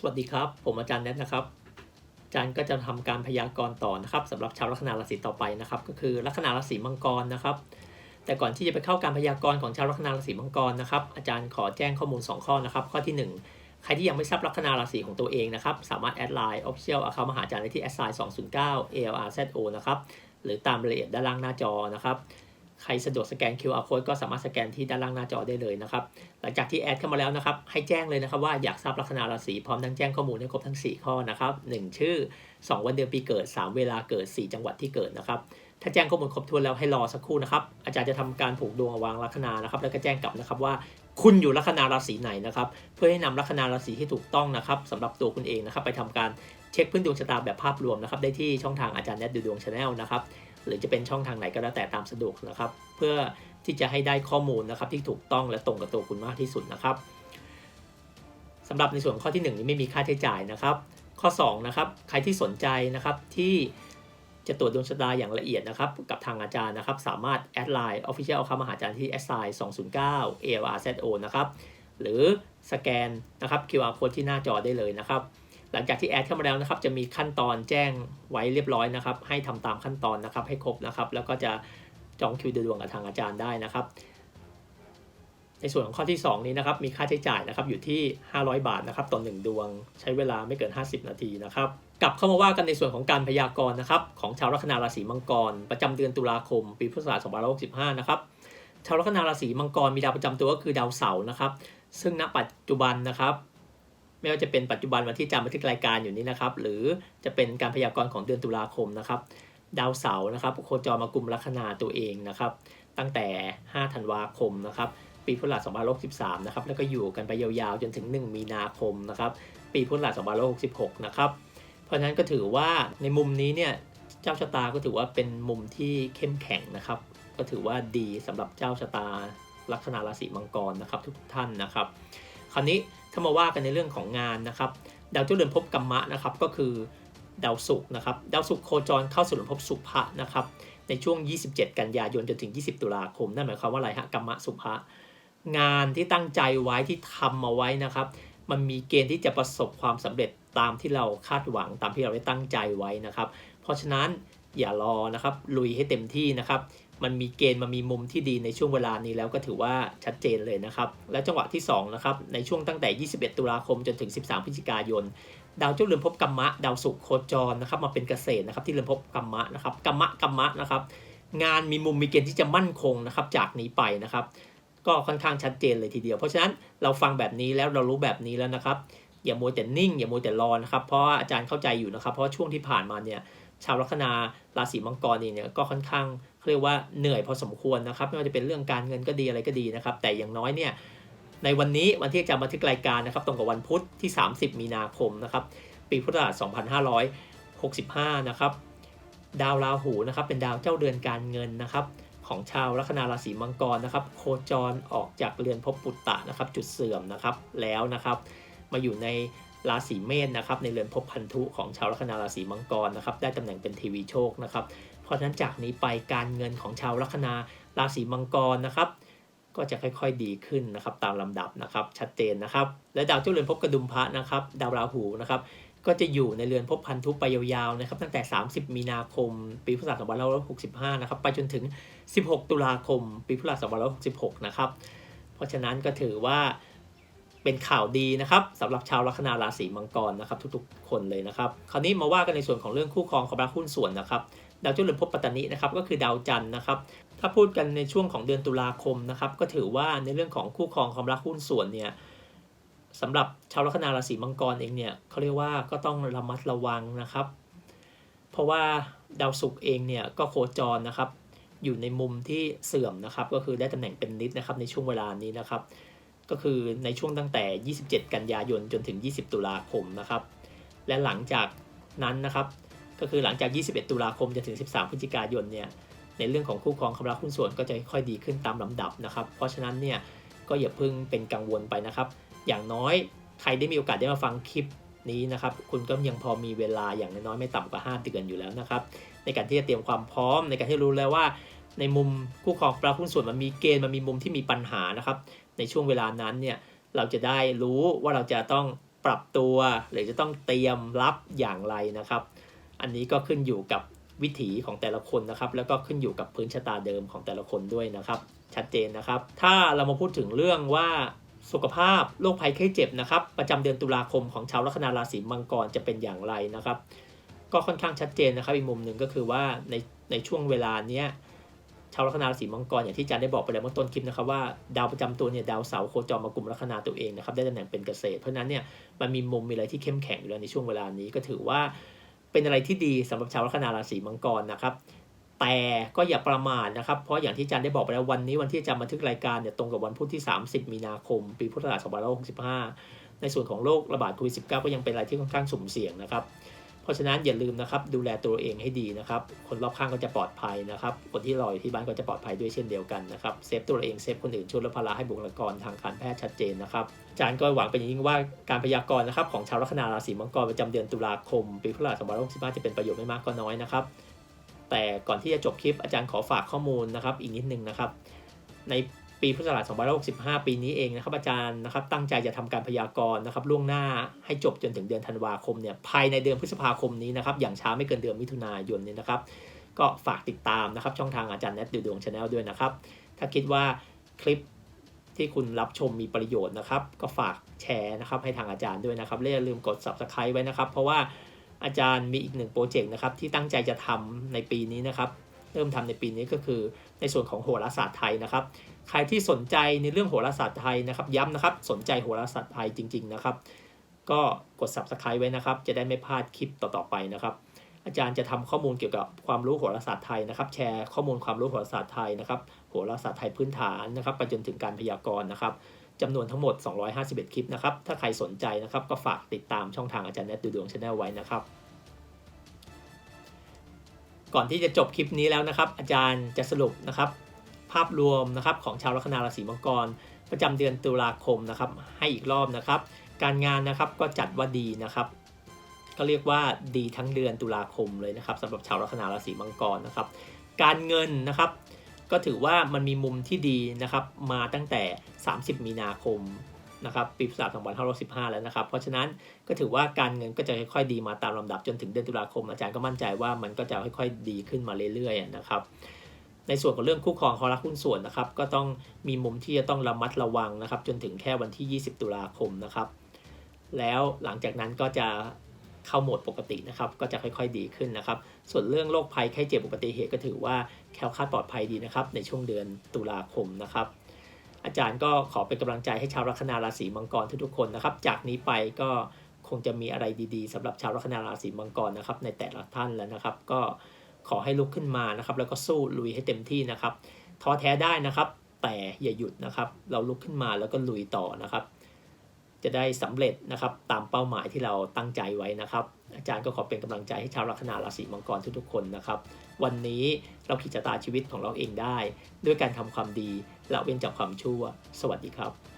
สวัสดีครับ ผมอาจารย์แนทนะครับ อาจารย์ก็จะทำการพยากรณ์ต่อนะครับสำหรับชาวลัคนาราศีต่อไปนะครับ ก็คือลัคนาราศีมังกรนะครับ แต่ก่อนที่จะไปเข้าการพยากรณ์ของชาวลัคนาราศีมังกรนะครับ อาจารย์ขอแจ้งข้อมูล 2 ข้อนะครับ ข้อที่ 1 ใครที่ยังไม่ทราบลัคนาราศีของตัวเองนะครับ สามารถแอดไลน์ Official Account มาหาอาจารย์ได้ที่ s i 209 ALRZO นะครับ หรือตามรายละเอียดด้านล่างหน้าจอนะครับ ใครสะดวกสแกน QR code ก็สามารถสแกนที่ด้านล่างหน้าจอได้เลยนะครับ หลังจากที่แอดเข้ามาแล้วนะครับ ให้แจ้งเลยนะครับว่าอยากทราบลัคนาราศีพร้อมทั้งแจ้งข้อมูลให้ครบทั้ง 4 ข้อนะครับ 1 ชื่อ 2 วันเดือนปีเกิด 3 เวลาเกิด 4 จังหวัดที่เกิดนะครับ ถ้าแจ้งข้อมูลครบถ้วนแล้วให้รอสักครู่นะครับ อาจารย์จะทำการผูกดวงวางลัคนานะครับ แล้วก็แจ้งกลับนะครับว่าคุณอยู่ลัคนาราศีไหนนะครับ เพื่อให้นำลัคนาราศีที่ถูกต้องนะครับสำหรับตัวคุณเองนะครับ ไปทำการเช็คพื้นดวงชะตาแบบภาพรวมนะครับ ได้ที่ช่องทางอาจารย์แนทดูดวงชาแนลนะครับ หรือจะเป็นช่องทางไหนก็แล้วแต่ตามสะดวกนะครับ เพื่อที่จะให้ได้ข้อมูลนะครับที่ถูกต้องและตรงกับตัวคุณมากที่สุดนะครับสำหรับในส่วนข้อที่ 1 นี้ไม่มีค่าใช้จ่ายนะครับ ข้อ2นะครับใครที่สนใจนะครับที่จะตรวจดวงชะตาอย่างละเอียดนะครับ กับทางอาจารย์นะครับ สามารถแอดไลน์ Official เอาเข้ามาหาอาจารย์ที่ s i 209 a r z o นะครับ หรือสแกนนะครับ QR code ที่หน้าจอได้เลยนะครับ หลังจากที่แอดเข้ามาแล้วนะครับจะมีขั้นตอนแจ้งไว้เรียบร้อยนะครับ ให้ทำตามขั้นตอนนะครับให้ครบนะครับ แล้วก็จะจองคิวดูดวงกับทางอาจารย์ได้นะครับ ในส่วนของข้อที่ 2 นี้นะครับ มีค่าใช้จ่ายนะครับอยู่ที่ 500 บาทนะครับต่อ1ดวง ใช้เวลาไม่เกิน 50 นาทีนะครับกลับเข้ามาว่ากันในส่วนของการพยากรณ์นะครับ ของชาวลัคนาราศีมังกร ประจำเดือนตุลาคม ปีพุทธศักราช2565 นะครับชาวลัคนาราศีมังกรมีดาวประจำตัวก็คือดาวเสาร์นะครับ ซึ่งณปัจจุบันนะครับ ไม่ว่าจะเป็นปัจจุบันวันที่จารย์บันทึกรายการอยู่นี้นะครับ หรือจะเป็นการพยากรณ์ของเดือนตุลาคมนะครับ ดาวเสาร์นะครับโคจรมากลุ่มลัคนาตัวเองนะครับ ตั้งแต่ 5 ธันวาคมนะครับปีพุทธศักราช2563นะครับแล้วก็อยู่กันไปยาวๆจนถึง 1 มีนาคมนะครับ ปีพุทธศักราช2566นะครับเพราะฉะนั้นก็ถือว่าในมุมนี้เนี่ยเจ้าชะตาก็ถือว่าเป็นมุมที่เข้มแข็งนะครับ ก็ถือว่าดีสำหรับเจ้าชะตาลัคนาราศีมังกรนะครับทุกท่านนะครับ คราวนี้ ถ้ามาว่ากันในเรื่องของงานนะครับ ดาวเจ้าเรือนภพกัมมะนะครับ ก็คือดาวศุกร์นะครับ ดาวศุกร์โคจรเข้าสู่เรือนภพสุภะนะครับ ในช่วง 27 กันยายนจนถึง 20 ตุลาคม นั่นหมายความว่าอะไรฮะกัมมะสุภะงานที่ตั้งใจไว้ที่ทำมาไว้นะครับ มันมีเกณฑ์ที่จะประสบความสำเร็จตามที่เราคาดหวังตามที่เราได้ตั้งใจไว้นะครับ เพราะฉะนั้นอย่ารอนะครับ ลุยให้เต็มที่นะครับ มันมีเกณฑ์มันมีมุมที่ดีในช่วงเวลานี้แล้วก็ถือว่าชัดเจนเลยนะครับ และจังหวะที่2นะครับในช่วงตั้งแต่ 21 ตุลาคมจนถึง 13 พฤศจิกายน ดาวเจ้าเรือนภพกัมมะ ดาวศุกร์โคจรนะครับมาเป็นเกษตรนะครับที่เรือนภพกัมมะนะครับกัมมะกัมมะนะครับงานมีมุมมีเกณฑ์ที่จะมั่นคงนะครับจากนี้ไปนะครับ ก็ค่อนข้างชัดเจนเลยทีเดียว เพราะฉะนั้นเราฟังแบบนี้แล้วเรารู้แบบนี้แล้วนะครับอย่ามัวแต่นิ่ง อย่ามัวแต่รอนะครับเพราะอาจารย์เข้าใจอยู่นะครับ เพราะช่วงที่ผ่านมาเนี่ยชาวลัคนาราศีมังกรเนี่ยก็ค่อนข้าง เรียกว่าเหนื่อยพอสมควรนะครับไม่ว่าจะเป็นเรื่องการเงินก็ดีอะไรก็ดีนะครับ แต่อย่างน้อยเนี่ยในวันนี้วันที่จารย์บันทึกรายการนะครับ ตรงกับวันพุธที่ 30 มีนาคมนะครับ ปีพุทธศักราช2565 นะครับ ดาวราหูนะครับ เป็นดาวเจ้าเดือนการเงินนะครับ ของชาวลัคนาราศีมังกรนะครับ โคจรออกจากเรือนภพปุตตะนะครับ จุดเสื่อมนะครับแล้วนะครับ มาอยู่ในราศีเมษนะครับ ในเรือนภพพันธุของชาวลัคนาราศีมังกรนะครับ ได้ตำแหน่งเป็นทีวีโชคนะครับ เพราะฉะนั้นจากนี้ไปการเงินของชาวลัคนาราศีมังกรนะครับ ก็จะค่อยๆดีขึ้นนะครับ ตามลำดับนะครับ ชัดเจนนะครับ และดาวเจ้าเรือนภพกระดุมพระนะครับ ดาวราหูนะครับ ก็จะอยู่ในเรือนภพพันธุไปยาวๆนะครับ ตั้งแต่ 30 มีนาคม ปีพุทธศักราช2565 นะครับ ไปจนถึง 16 ตุลาคม ปีพุทธศักราช2566 นะครับ เพราะฉะนั้นก็ถือว่าเป็นข่าวดีนะครับสำหรับชาวลัคนาราศีมังกรนะครับ ทุกๆ คนเลยนะครับ คราวนี้มาว่ากันในส่วนของเรื่องคู่ครองความรักหุ้นส่วนนะครับ ดาวเจ้าเรือนภพปัตตานีนะครับก็คือดาวจันทร์นะครับถ้าพูดกันในช่วงของเดือนตุลาคมนะครับก็ถือว่าในเรื่องของคู่ครองความรักหุ้นส่วนเนี่ยสำหรับชาวลัคนาราศีมังกรเองเนี่ยเขาเรียกว่าก็ต้องระมัดระวังนะครับ เพราะว่าดาวศุกร์เองเนี่ยก็โคจรนะครับอยู่ในมุมที่เสื่อมนะครับก็คือได้ตำแหน่งเป็นนิดนะครับในช่วงเวลานี้นะครับ ก็คือในช่วงตั้งแต่ 27 กันยายนจนถึง 20 ตุลาคมนะครับ และหลังจากนั้นนะครับ ก็คือหลังจาก 21 ตุลาคมจนถึง 13 พฤศจิกายนเนี่ยในเรื่องของคู่ครองคำรักหุ้นส่วนก็จะค่อยดีขึ้นตามลำดับนะครับ เพราะฉะนั้นเนี่ยก็อย่าเพิ่งเป็นกังวลไปนะครับ อย่างน้อยใครได้มีโอกาสได้มาฟังคลิปนี้นะครับ คุณก็ยังพอมีเวลาอย่างน้อยไม่ต่ำกว่า 5 เดือนอยู่แล้วนะครับ ในการที่จะเตรียมความพร้อมในการที่รู้แล้วว่า ในมุมคู่ครองปลาหุ้นส่วนมันมีเกณฑ์มันมีมุมที่มีปัญหานะครับ ในช่วงเวลานั้นเนี่ยเราจะได้รู้ว่าเราจะต้องปปรับตัว หรือจะต้องเตรียมรับอย่างไรนะครับ อันนี้ก็ขึ้นอยู่กับวิถีของแต่ละคนนะครับ แล้วก็ขึ้นอยู่กับพื้นชะตาเดิมของแต่ละคนด้วยนะครับ ชัดเจนนะครับ ถ้าเรามาพูดถึงเรื่องว่าสุขภาพโรคภัยไข้เจ็บนะครับ ประจำเดือนตุลาคมของชาวลัคนาราศีมังกรจะเป็นอย่างไรนะครับ ก็ค่อนข้างชัดเจนนะครับ อีกมุมหนึ่งก็คือว่าในในช่วงเวลาเนี้ยชาวลัคนาราศีมังกรอย่างที่อาจารย์ได้บอกไปแล้วเมื่อต้นคลิปนะครับว่าดาวประจำตัวเนี่ยดาวเสาร์โคจรมากลุ่มลัคนาตัวเองนะครับได้ตำแหน่งเป็นเกษตร เพราะฉะนั้นเนี่ยมันมีมุมมีอะไรที่เข้มแข็งอยู่แล้วในช่วงเวลานี้ก็ถือว่า เป็นอะไรที่ดีสำหรับชาวลัคนาราศีมังกรนะครับ แต่ก็อย่าประมาทนะครับ เพราะอย่างที่อาจารย์ได้บอกไปแล้ววันนี้วันที่อาจารย์บันทึกรายการเนี่ยตรงกับวันพุธที่ 30 มีนาคม ปีพุทธศักราช2565 ในส่วนของโรคระบาดโควิด -19 ก็ยังเป็นอะไรที่ค่อนข้างสุ่มเสี่ยงนะครับ ราะฉะนั้นอย่าลืมนะครับดูแลตัวเองให้ดีนะครับ คนรอบข้างก็จะปลอดภัยนะครับ คนที่รออยู่ที่บ้านก็จะปลอดภัยด้วยเช่นเดียวกันนะครับเซฟตัวเองเซฟคนอื่นช่วยลดภาระให้บุคลากรทางการแพทย์ชัดเจนนะครับอาจารย์ก็หวังเป็นอย่างยิ่งว่าการพยากรณ์นะครับของชาวลัคนาราศีมังกรประจำเดือนตุลาคมปีพุทธศักราช2565จะเป็นประโยชน์ไม่มากก็น้อยนะครับแต่ก่อนที่จะจบคลิปอาจารย์ขอฝากข้อมูลนะครับอีกนิดนึงนะครับใน ปีพุทธศักราช2565 ปีนี้เองนะครับอาจารย์นะครับตั้งใจจะทำการพยากรณ์นะครับล่วงหน้าให้จบจนถึงเดือนธันวาคมเนี่ยภายในเดือนพฤษภาคมนี้นะครับอย่างช้าไม่เกินเดือนมิถุนายนนี่นะครับก็ฝากติดตามนะครับช่องทางอาจารย์แนทดูดวงชาแนลด้วยนะครับ ถ้าคิดว่าคลิปที่คุณรับชมมีประโยชน์นะครับ ก็ฝากแชร์นะครับให้ทางอาจารย์ด้วยนะครับและอย่าลืมกด subscribe ไว้นะครับ เพราะว่าอาจารย์มีอีกหนึ่งโปรเจกต์นะครับที่ตั้งใจจะทำในปีนี้นะครับ เริ่มทำในปีนี้ก็คือในส่วนของโหราศาสตร์ไทยนะครับ ใครที่สนใจในเรื่องโหราศาสตร์ไทยนะครับ ย้ำนะครับ สนใจโหราศาสตร์ไทยจริง ๆนะครับ ก็กด subscribe ไว้นะครับ จะได้ไม่พลาดคลิปต่อๆไปนะครับ อาจารย์จะทำข้อมูลเกี่ยวกับความรู้โหราศาสตร์ไทยนะครับ แชร์ข้อมูลความรู้โหราศาสตร์ไทยนะครับ โหราศาสตร์ไทยพื้นฐานนะครับ ไปจนถึงการพยากรณ์นะครับจำนวนทั้งหมด 251 คลิปนะครับ ถ้าใครสนใจนะครับ ก็ฝากติดตามช่องทางอาจารย์แนทดูดวงชาแนลไว้นะครับ ก่อนที่จะจบคลิปนี้แล้วนะครับ อาจารย์จะสรุปนะครับ ภาพรวมนะครับของชาวลัคนาราศีมังกร ประจำเดือนตุลาคมนะครับให้อีกรอบนะครับ การงานนะครับก็จัดว่าดีนะครับ ก็เรียกว่าดีทั้งเดือนตุลาคมเลยนะครับสำหรับชาวลัคนาราศีมังกรนะครับ การเงินนะครับก็ถือว่ามันมีมุมที่ดีนะครับมาตั้งแต่ 30 มีนาคมนะครับปีพุทธศักราช2515 แล้วนะครับ เพราะฉะนั้นก็ถือว่าการเงินก็จะค่อยๆดีมาตามลำดับจนถึงเดือนตุลาคม อาจารย์ก็มั่นใจว่ามันก็จะค่อยๆดีขึ้นมาเรื่อยๆนะครับ ในส่วนของเรื่องคู่ครองคอรักหุ้นส่วนนะครับ ก็ต้องมีมุมที่จะต้องระมัดระวังนะครับ จนถึงแค่วันที่ 20 ตุลาคมนะครับ แล้วหลังจากนั้นก็จะเข้าโหมดปกตินะครับ ก็จะค่อยๆดีขึ้นนะครับ ส่วนเรื่องโรคภัยไข้เจ็บอุบัติเหตุก็ถือว่าแคล้วคลาดปลอดภัยดีนะครับ ในช่วงเดือนตุลาคมนะครับ อาจารย์ก็ขอเป็นกำลังใจให้ชาวลัคนาราศีมังกรทุกๆคนนะครับ จากนี้ไปก็คงจะมีอะไรดีๆสำหรับชาวลัคนาราศีมังกรนะครับ ในแต่ละท่านแล้วนะครับ ก็ ขอให้ลุกขึ้นมานะครับ แล้วก็สู้ลุยให้เต็มที่นะครับท้อแท้ได้นะครับ แต่อย่าหยุดนะครับ เราลุกขึ้นมาแล้วก็ลุยต่อนะครับ จะได้สำเร็จนะครับ ตามเป้าหมายที่เราตั้งใจไว้นะครับ อาจารย์ก็ขอเป็นกำลังใจให้ชาวลัคนาราศีมังกรทุกๆคนนะครับ วันนี้เราขีดชะตาชีวิตของเราเองได้ ด้วยการทำความดีละเว้นจากความชั่ว สวัสดีครับ